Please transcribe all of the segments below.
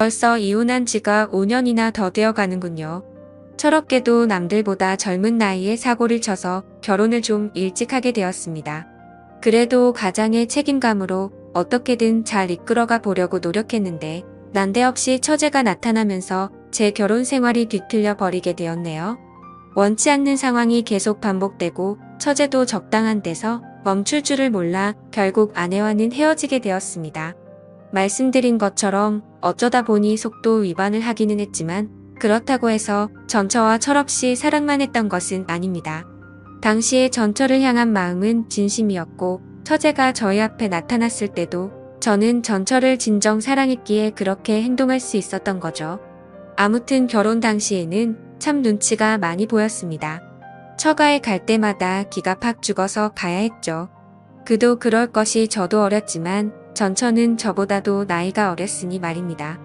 벌써 이혼한 지가 5년이나 더 되어 가는군요. 철없게도 남들보다 젊은 나이에 사고를 쳐서 결혼을 좀 일찍 하게 되었습니다. 그래도 가장의 책임감으로 어떻게든 잘 이끌어가 보려고 노력했는데 난데없이 처제가 나타나면서 제 결혼 생활이 뒤틀려 버리게 되었네요. 원치 않는 상황이 계속 반복되고 처제도 적당한 데서 멈출 줄을 몰라 결국 아내와는 헤어지게 되었습니다. 말씀드린 것처럼 어쩌다 보니 속도 위반을 하기는 했지만 그렇다고 해서 전처와 철없이 사랑만 했던 것은 아닙니다. 당시에 전처를 향한 마음은 진심이었고 처제가 저희 앞에 나타났을 때도 저는 전처를 진정 사랑했기에 그렇게 행동할 수 있었던 거죠. 아무튼 결혼 당시에는 참 눈치가 많이 보였습니다. 처가에 갈 때마다 기가 팍 죽어서 가야 했죠. 그도 그럴 것이 저도 어렸지만 전처는 저보다도 나이가 어렸으니 말입니다.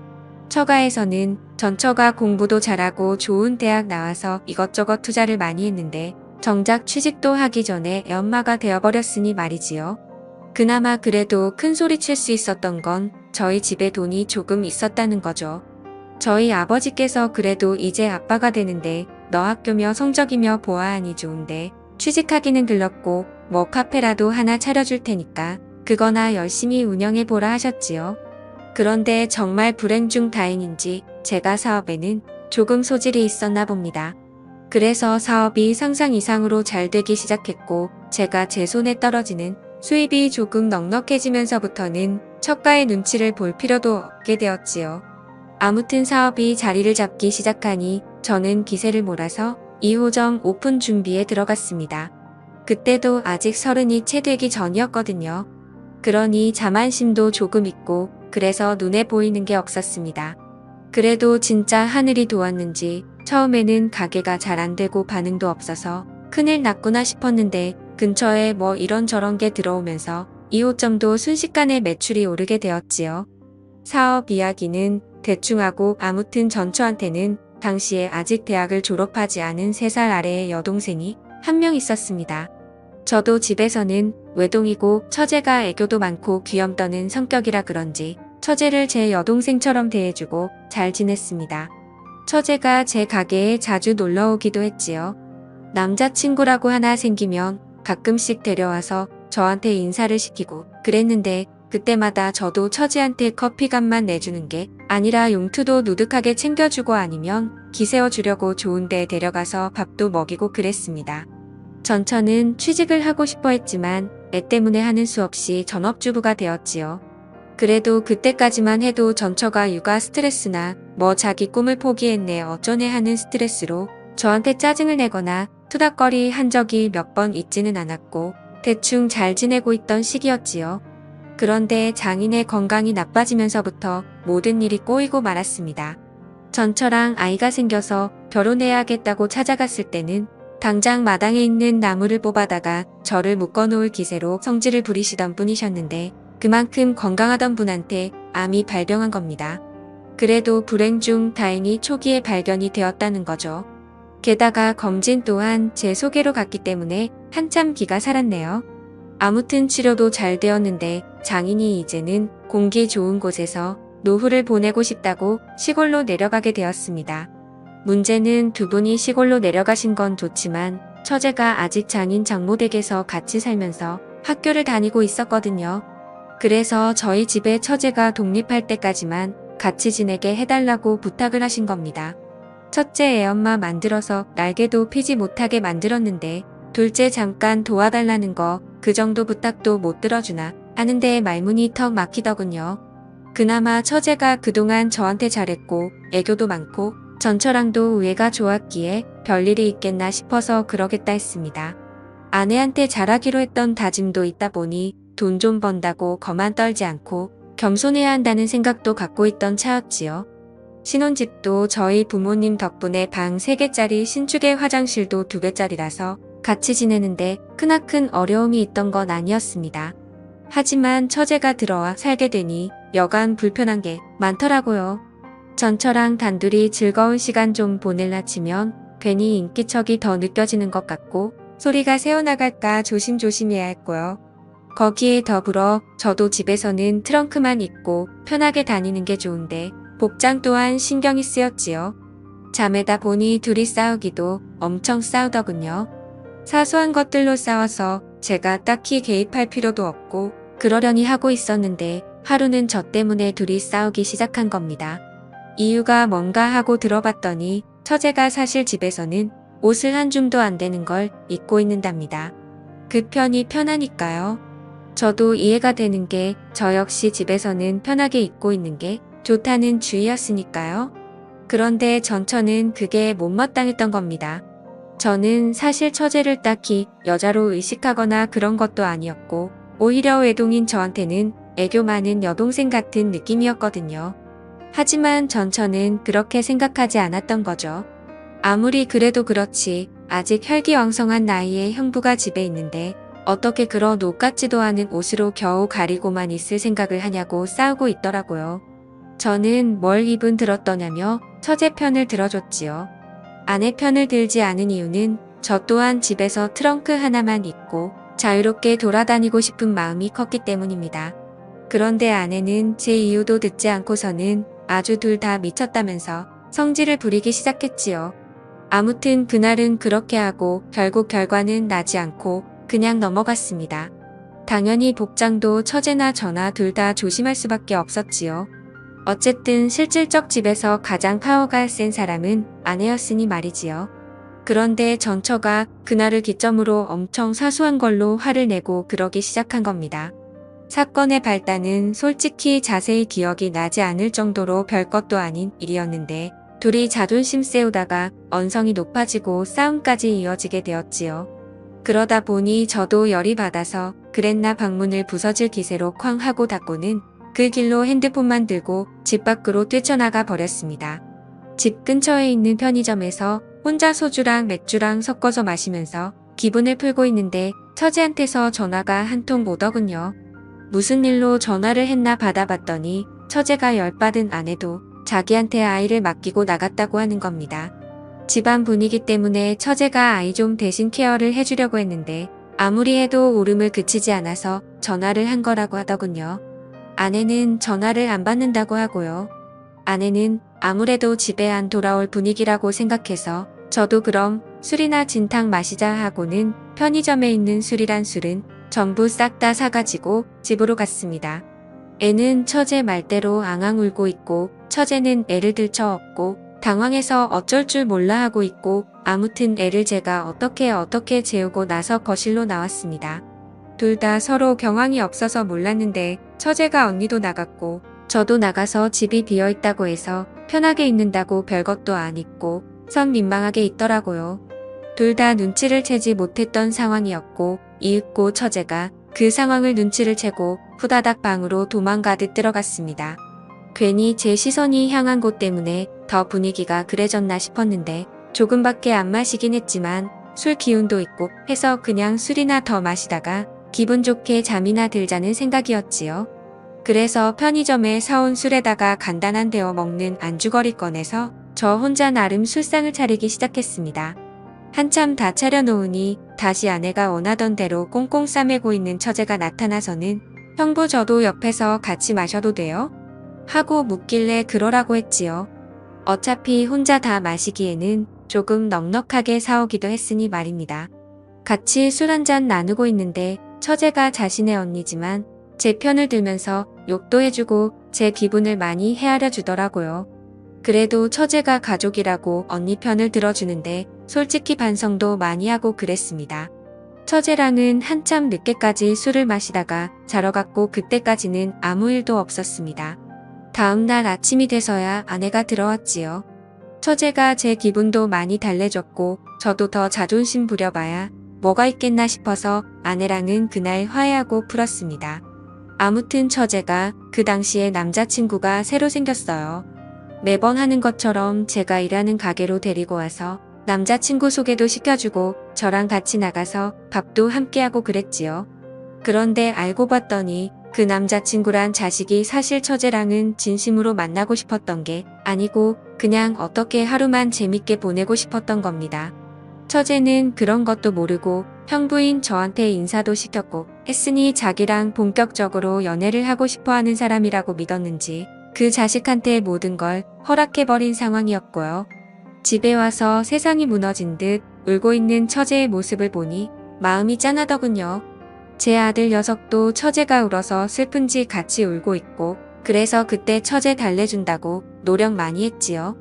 처가에서는 전처가 공부도 잘하고 좋은 대학 나와서 이것저것 투자를 많이 했는데 정작 취직도 하기 전에 연마가 되어버렸으니 말이지요. 그나마 그래도 큰 소리 칠 수 있었던 건 저희 집에 돈이 조금 있었다는 거죠. 저희 아버지께서 그래도 이제 아빠가 되는데 너 학교며 성적이며 보아하니 좋은데 취직하기는 들렀고 뭐 카페라도 하나 차려줄 테니까 그거나 열심히 운영해 보라 하셨지요. 그런데 정말 불행 중 다행인지 제가 사업에는 조금 소질이 있었나 봅니다. 그래서 사업이 상상 이상으로 잘 되기 시작했고 제가 제 손에 떨어지는 수입이 조금 넉넉해지면서부터는 척가의 눈치를 볼 필요도 없게 되었지요. 아무튼 사업이 자리를 잡기 시작하니 저는 기세를 몰아서 2호점 오픈 준비에 들어갔습니다. 그때도 아직 서른이 채 되기 전이었거든요. 그러니 자만심도 조금 있고 그래서 눈에 보이는 게 없었습니다. 그래도 진짜 하늘이 도왔는지 처음에는 가게가 잘 안 되고 반응도 없어서 큰일 났구나 싶었는데 근처에 뭐 이런저런 게 들어오면서 2호점도 순식간에 매출이 오르게 되었지요. 사업 이야기는 대충 하고 아무튼 전처한테는 당시에 아직 대학을 졸업하지 않은 3살 아래의 여동생이 한 명 있었습니다. 저도 집에서는 외동이고 처제가 애교도 많고 귀염 떠는 성격이라 그런지 처제를 제 여동생처럼 대해주고 잘 지냈습니다. 처제가 제 가게에 자주 놀러 오기도 했지요. 남자친구라고 하나 생기면 가끔씩 데려와서 저한테 인사를 시키고 그랬는데 그때마다 저도 처제한테 커피값만 내주는 게 아니라 용투도 누득하게 챙겨주고 아니면 기세워 주려고 좋은 데 데려가서 밥도 먹이고 그랬습니다. 전처는 취직을 하고 싶어 했지만 애 때문에 하는 수 없이 전업주부가 되었지요. 그래도 그때까지만 해도 전처가 육아 스트레스나 뭐 자기 꿈을 포기했네 어쩌네 하는 스트레스로 저한테 짜증을 내거나 투닥거리 한 적이 몇 번 있지는 않았고 대충 잘 지내고 있던 시기였지요. 그런데 장인의 건강이 나빠지면서부터 모든 일이 꼬이고 말았습니다. 전처랑 아이가 생겨서 결혼해야겠다고 찾아갔을 때는 당장 마당에 있는 나무를 뽑아다가 저를 묶어놓을 기세로 성질을 부리시던 분이셨는데 그만큼 건강하던 분한테 암이 발병한 겁니다. 그래도 불행 중 다행히 초기에 발견이 되었다는 거죠. 게다가 검진 또한 제 소개로 갔기 때문에 한참 기가 살았네요. 아무튼 치료도 잘 되었는데 장인이 이제는 공기 좋은 곳에서 노후를 보내고 싶다고 시골로 내려가게 되었습니다. 문제는 두 분이 시골로 내려가신 건 좋지만 처제가 아직 장인 장모 댁에서 같이 살면서 학교를 다니고 있었거든요. 그래서 저희 집에 처제가 독립할 때까지만 같이 지내게 해달라고 부탁을 하신 겁니다. 첫째 애엄마 만들어서 날개도 피지 못하게 만들었는데 둘째 잠깐 도와달라는 거 그 정도 부탁도 못 들어주나 하는데 말문이 턱 막히더군요. 그나마 처제가 그동안 저한테 잘했고 애교도 많고 전처랑도 우애가 좋았기에 별일이 있겠나 싶어서 그러겠다 했습니다. 아내한테 잘하기로 했던 다짐도 있다 보니 돈 좀 번다고 거만 떨지 않고 겸손해야 한다는 생각도 갖고 있던 차였지요. 신혼집도 저희 부모님 덕분에 방 3개짜리 신축의 화장실도 2개짜리라서 같이 지내는데 크나큰 어려움이 있던 건 아니었습니다. 하지만 처제가 들어와 살게 되니 여간 불편한 게 많더라고요. 전처랑 단둘이 즐거운 시간 좀 보낼라 치면 괜히 인기척이 더 느껴지는 것 같고 소리가 새어나갈까 조심조심해야 했고요. 거기에 더불어 저도 집에서는 트렁크만 입고 편하게 다니는 게 좋은데 복장 또한 신경이 쓰였지요. 잠에다 보니 둘이 싸우기도 엄청 싸우더군요. 사소한 것들로 싸워서 제가 딱히 개입할 필요도 없고 그러려니 하고 있었는데 하루는 저 때문에 둘이 싸우기 시작한 겁니다. 이유가 뭔가 하고 들어봤더니 처제가 사실 집에서는 옷을 한 줌도 안 되는 걸 입고 있는답니다. 그 편이 편하니까요. 저도 이해가 되는 게 저 역시 집에서는 편하게 입고 있는 게 좋다는 주의였으니까요. 그런데 전처는 그게 못마땅했던 겁니다. 저는 사실 처제를 딱히 여자로 의식하거나 그런 것도 아니었고 오히려 외동인 저한테는 애교 많은 여동생 같은 느낌이었거든요. 하지만 전처는 그렇게 생각하지 않았던 거죠. 아무리 그래도 그렇지 아직 혈기왕성한 나이에 형부가 집에 있는데 어떻게 그런 옷 같지도 않은 옷으로 겨우 가리고만 있을 생각을 하냐고 싸우고 있더라고요. 저는 뭘 입은 들었더냐며 처제 편을 들어줬지요. 아내 편을 들지 않은 이유는 저 또한 집에서 트렁크 하나만 입고 자유롭게 돌아다니고 싶은 마음이 컸기 때문입니다. 그런데 아내는 제 이유도 듣지 않고서는 아주 둘 다 미쳤다면서 성질을 부리기 시작했지요. 아무튼 그날은 그렇게 하고 결국 결과는 나지 않고 그냥 넘어갔습니다. 당연히 복장도 처제나 저나 둘 다 조심할 수밖에 없었지요. 어쨌든 실질적 집에서 가장 파워가 센 사람은 아내였으니 말이지요. 그런데 전처가 그날을 기점으로 엄청 사소한 걸로 화를 내고 그러기 시작한 겁니다. 사건의 발단은 솔직히 자세히 기억이 나지 않을 정도로 별것도 아닌 일이었는데 둘이 자존심 세우다가 언성이 높아지고 싸움까지 이어지게 되었지요. 그러다 보니 저도 열이 받아서 그랬나 방문을 부서질 기세로 쾅 하고 닫고는 그 길로 핸드폰만 들고 집 밖으로 뛰쳐나가 버렸습니다. 집 근처에 있는 편의점에서 혼자 소주랑 맥주랑 섞어서 마시면서 기분을 풀고 있는데 처제한테서 전화가 한 통 오더군요. 무슨 일로 전화를 했나 받아봤더니 처제가 열받은 아내도 자기한테 아이를 맡기고 나갔다고 하는 겁니다. 집안 분위기 때문에 처제가 아이 좀 대신 케어를 해주려고 했는데 아무리 해도 울음을 그치지 않아서 전화를 한 거라고 하더군요. 아내는 전화를 안 받는다고 하고요. 아내는 아무래도 집에 안 돌아올 분위기라고 생각해서 저도 그럼 술이나 진탕 마시자 하고는 편의점에 있는 술이란 술은 전부 싹 다 사가지고 집으로 갔습니다. 애는 처제 말대로 앙앙 울고 있고 처제는 애를 들쳐 업고 당황해서 어쩔 줄 몰라 하고 있고 아무튼 애를 제가 어떻게 어떻게 재우고 나서 거실로 나왔습니다. 둘 다 서로 경황이 없어서 몰랐는데 처제가 언니도 나갔고 저도 나가서 집이 비어 있다고 해서 편하게 있는다고 별것도 안 있고 선 민망하게 있더라고요. 둘 다 눈치를 채지 못했던 상황이었고 이윽고 처제가 그 상황을 눈치를 채고 후다닥 방으로 도망가듯 들어갔습니다. 괜히 제 시선이 향한 곳 때문에 더 분위기가 그래졌나 싶었는데 조금밖에 안 마시긴 했지만 술 기운도 있고 해서 그냥 술이나 더 마시다가 기분 좋게 잠이나 들자는 생각이었지요. 그래서 편의점에 사온 술에다가 간단한 데워 먹는 안주거리 꺼내서 저 혼자 나름 술상을 차리기 시작했습니다. 한참 다 차려놓으니 다시 아내가 원하던 대로 꽁꽁 싸매고 있는 처제가 나타나서는 형부 저도 옆에서 같이 마셔도 돼요? 하고 묻길래 그러라고 했지요. 어차피 혼자 다 마시기에는 조금 넉넉하게 사오기도 했으니 말입니다. 같이 술 한 잔 나누고 있는데 처제가 자신의 언니지만 제 편을 들면서 욕도 해주고 제 기분을 많이 헤아려 주더라고요. 그래도 처제가 가족이라고 언니 편을 들어주는데 솔직히 반성도 많이 하고 그랬습니다. 처제랑은 한참 늦게까지 술을 마시다가 자러 갔고 그때까지는 아무 일도 없었습니다. 다음날 아침이 돼서야 아내가 들어왔지요. 처제가 제 기분도 많이 달래줬고 저도 더 자존심 부려봐야 뭐가 있겠나 싶어서 아내랑은 그날 화해하고 풀었습니다. 아무튼 처제가 그 당시에 남자친구가 새로 생겼어요. 매번 하는 것처럼 제가 일하는 가게로 데리고 와서 남자친구 소개도 시켜주고 저랑 같이 나가서 밥도 함께하고 그랬지요. 그런데 알고 봤더니 그 남자친구란 자식이 사실 처제랑은 진심으로 만나고 싶었던 게 아니고 그냥 어떻게 하루만 재밌게 보내고 싶었던 겁니다. 처제는 그런 것도 모르고 형부인 저한테 인사도 시켰고 했으니 자기랑 본격적으로 연애를 하고 싶어 하는 사람이라고 믿었는지 그 자식한테 모든 걸 허락해버린 상황이었고요. 집에 와서 세상이 무너진 듯 울고 있는 처제의 모습을 보니 마음이 짠하더군요. 제 아들 녀석도 처제가 울어서 슬픈지 같이 울고 있고 그래서 그때 처제 달래준다고 노력 많이 했지요.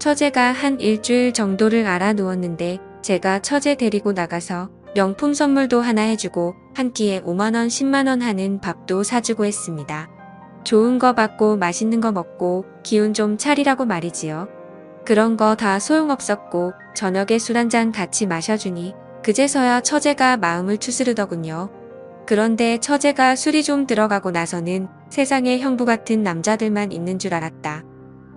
처제가 한 일주일 정도를 알아 누웠는데 제가 처제 데리고 나가서 명품 선물도 하나 해주고 한 끼에 5만원, 10만원 하는 밥도 사주고 했습니다. 좋은 거 받고 맛있는 거 먹고 기운 좀 차리라고 말이지요. 그런 거 다 소용없었고 저녁에 술 한 잔 같이 마셔주니 그제서야 처제가 마음을 추스르더군요. 그런데 처제가 술이 좀 들어가고 나서는 세상에 형부 같은 남자들만 있는 줄 알았다.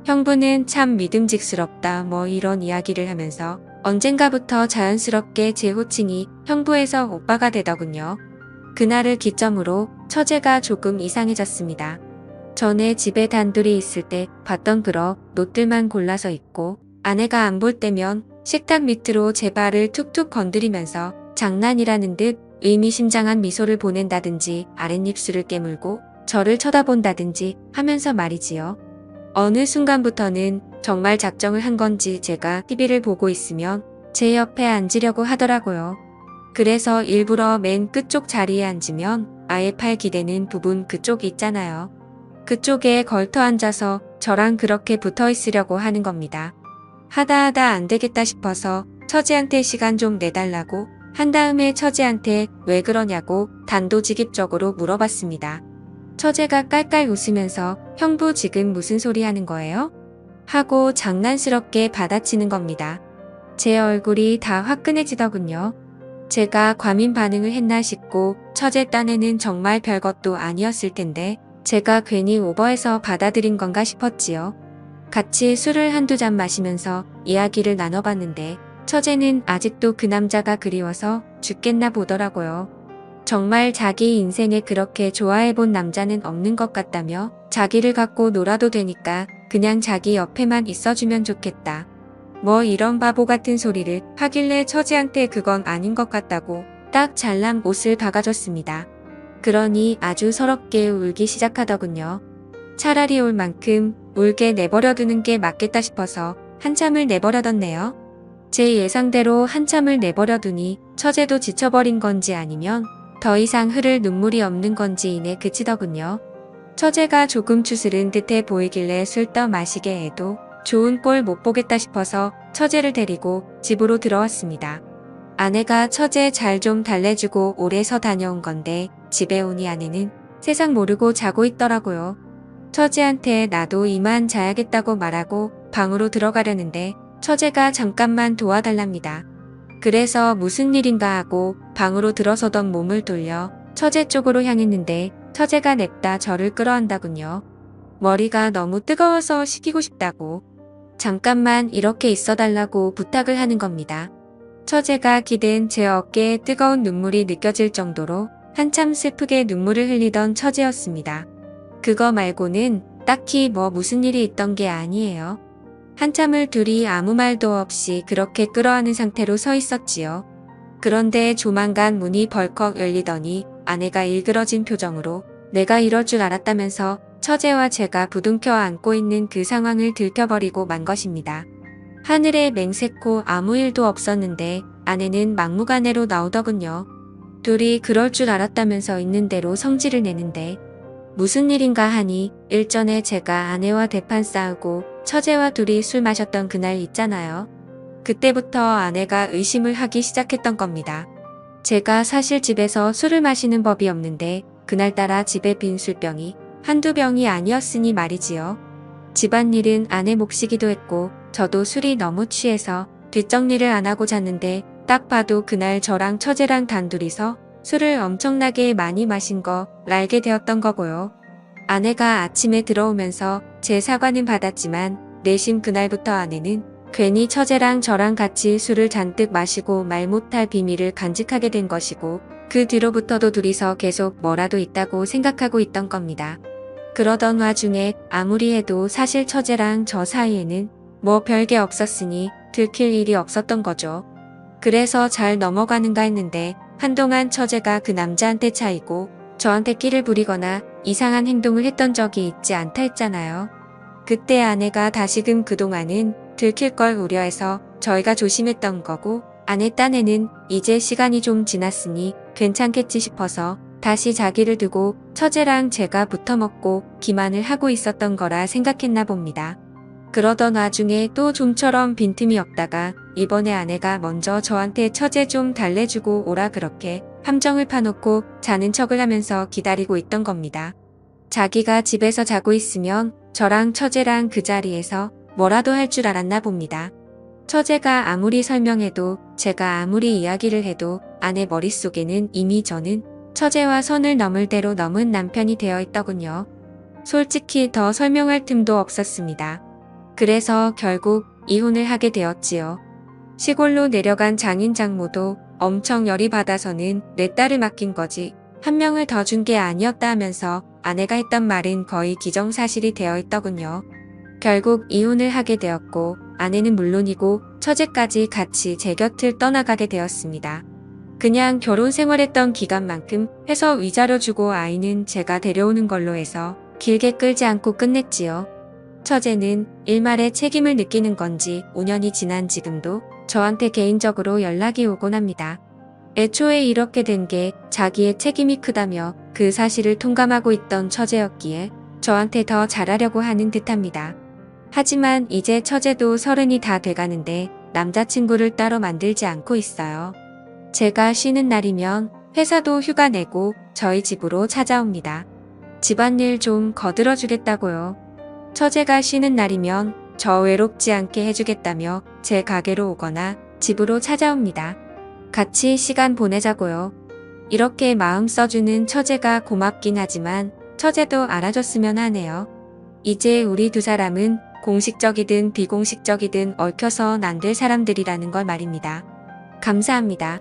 형부는 참 믿음직스럽다 뭐 이런 이야기를 하면서 언젠가부터 자연스럽게 제 호칭이 형부에서 오빠가 되더군요. 그날을 기점으로 처제가 조금 이상해졌습니다. 전에 집에 단둘이 있을 때 봤던 그러 옷들만 골라서 입고 아내가 안 볼 때면 식탁 밑으로 제 발을 툭툭 건드리면서 장난이라는 듯 의미심장한 미소를 보낸다든지 아랫입술을 깨물고 저를 쳐다본다든지 하면서 말이지요. 어느 순간부터는 정말 작정을 한 건지 제가 TV를 보고 있으면 제 옆에 앉으려고 하더라고요. 그래서 일부러 맨 끝쪽 자리에 앉으면 아예 팔 기대는 부분 그쪽 있잖아요. 그쪽에 걸터 앉아서 저랑 그렇게 붙어 있으려고 하는 겁니다. 하다 하다 안 되겠다 싶어서 처제한테 시간 좀 내달라고 한 다음에 처제한테 왜 그러냐고 단도직입적으로 물어봤습니다. 처제가 깔깔 웃으면서 형부 지금 무슨 소리 하는 거예요? 하고 장난스럽게 받아치는 겁니다. 제 얼굴이 다 화끈해지더군요. 제가 과민 반응을 했나 싶고 처제 딴에는 정말 별것도 아니었을 텐데 제가 괜히 오버해서 받아들인 건가 싶었지요. 같이 술을 한두 잔 마시면서 이야기를 나눠봤는데 처제는 아직도 그 남자가 그리워서 죽겠나 보더라고요. 정말 자기 인생에 그렇게 좋아해본 남자는 없는 것 같다며 자기를 갖고 놀아도 되니까 그냥 자기 옆에만 있어주면 좋겠다. 뭐 이런 바보 같은 소리를 하길래 처제한테 그건 아닌 것 같다고 딱 잘난 옷을 박아줬습니다. 그러니 아주 서럽게 울기 시작하더군요. 차라리 울 만큼 울게 내버려두는 게 맞겠다 싶어서 한참을 내버려뒀네요. 제 예상대로 한참을 내버려두니 처제도 지쳐버린 건지 아니면 더 이상 흐를 눈물이 없는 건지 이내 그치더군요. 처제가 조금 추스른 듯해 보이길래 술 떠 마시게 해도 좋은 꼴 못 보겠다 싶어서 처제를 데리고 집으로 들어왔습니다. 아내가 처제 잘 좀 달래주고 오래 서 다녀온 건데 집에 오니 아내는 세상 모르고 자고 있더라고요. 처제한테 나도 이만 자야겠다고 말하고 방으로 들어가려는데 처제가 잠깐만 도와달랍니다. 그래서 무슨 일인가 하고 방으로 들어서던 몸을 돌려 처제 쪽으로 향했는데 처제가 냅다 저를 끌어안다군요. 머리가 너무 뜨거워서 식히고 싶다고 잠깐만 이렇게 있어달라고 부탁을 하는 겁니다. 처제가 기댄 제 어깨에 뜨거운 눈물이 느껴질 정도로 한참 슬프게 눈물을 흘리던 처제였습니다. 그거 말고는 딱히 뭐 무슨 일이 있던 게 아니에요. 한참을 둘이 아무 말도 없이 그렇게 끌어안은 상태로 서 있었지요. 그런데 조만간 문이 벌컥 열리더니 아내가 일그러진 표정으로 내가 이럴 줄 알았다면서 처제와 제가 부둥켜 안고 있는 그 상황을 들켜버리고 만 것입니다. 하늘에 맹세코 아무 일도 없었는데 아내는 막무가내로 나오더군요. 둘이 그럴 줄 알았다면서 있는 대로 성질을 내는데 무슨 일인가 하니 일전에 제가 아내와 대판 싸우고 처제와 둘이 술 마셨던 그날 있잖아요. 그때부터 아내가 의심을 하기 시작했던 겁니다. 제가 사실 집에서 술을 마시는 법이 없는데 그날따라 집에 빈 술병이 한두 병이 아니었으니 말이지요. 집안일은 아내 몫이기도 했고 저도 술이 너무 취해서 뒷정리를 안 하고 잤는데 딱 봐도 그날 저랑 처제랑 단둘이서 술을 엄청나게 많이 마신 거 알게 되었던 거고요. 아내가 아침에 들어오면서 제 사과는 받았지만 내심 그날부터 아내는 괜히 처제랑 저랑 같이 술을 잔뜩 마시고 말 못할 비밀을 간직하게 된 것이고 그 뒤로부터도 둘이서 계속 뭐라도 있다고 생각하고 있던 겁니다. 그러던 와중에 아무리 해도 사실 처제랑 저 사이에는 뭐 별게 없었으니 들킬 일이 없었던 거죠. 그래서 잘 넘어가는가 했는데 한동안 처제가 그 남자한테 차이고 저한테 끼를 부리거나 이상한 행동을 했던 적이 있지 않다 했잖아요. 그때 아내가 다시금 그동안은 들킬 걸 우려해서 저희가 조심했던 거고 아내 딴에는 이제 시간이 좀 지났으니 괜찮겠지 싶어서 다시 자기를 두고 처제랑 제가 붙어먹고 기만을 하고 있었던 거라 생각했나 봅니다. 그러던 와중에 또 좀처럼 빈틈이 없다가 이번에 아내가 먼저 저한테 처제 좀 달래주고 오라 그렇게 함정을 파놓고 자는 척을 하면서 기다리고 있던 겁니다. 자기가 집에서 자고 있으면 저랑 처제랑 그 자리에서 뭐라도 할 줄 알았나 봅니다. 처제가 아무리 설명해도 제가 아무리 이야기를 해도 아내 머릿속에는 이미 저는 처제와 선을 넘을 대로 넘은 남편이 되어 있더군요. 솔직히 더 설명할 틈도 없었습니다. 그래서 결국 이혼을 하게 되었지요. 시골로 내려간 장인 장모도 엄청 열이 받아서는 내 딸을 맡긴 거지 한 명을 더 준 게 아니었다 하면서 아내가 했던 말은 거의 기정사실이 되어 있더군요. 결국 이혼을 하게 되었고 아내는 물론이고 처제까지 같이 제 곁을 떠나가게 되었습니다. 그냥 결혼 생활했던 기간만큼 해서 위자료 주고 아이는 제가 데려오는 걸로 해서 길게 끌지 않고 끝냈지요. 처제는 일말의 책임을 느끼는 건지 5년이 지난 지금도 저한테 개인적으로 연락이 오곤 합니다. 애초에 이렇게 된 게 자기의 책임이 크다며 그 사실을 통감하고 있던 처제였기에 저한테 더 잘하려고 하는 듯합니다. 하지만 이제 처제도 서른이 다 돼가는데 남자친구를 따로 만들지 않고 있어요. 제가 쉬는 날이면 회사도 휴가 내고 저희 집으로 찾아옵니다. 집안일 좀 거들어 주겠다고요. 처제가 쉬는 날이면 저 외롭지 않게 해주겠다며 제 가게로 오거나 집으로 찾아옵니다. 같이 시간 보내자고요. 이렇게 마음 써주는 처제가 고맙긴 하지만 처제도 알아줬으면 하네요. 이제 우리 두 사람은 공식적이든 비공식적이든 얽혀선 안 될 사람들이라는 걸 말입니다. 감사합니다.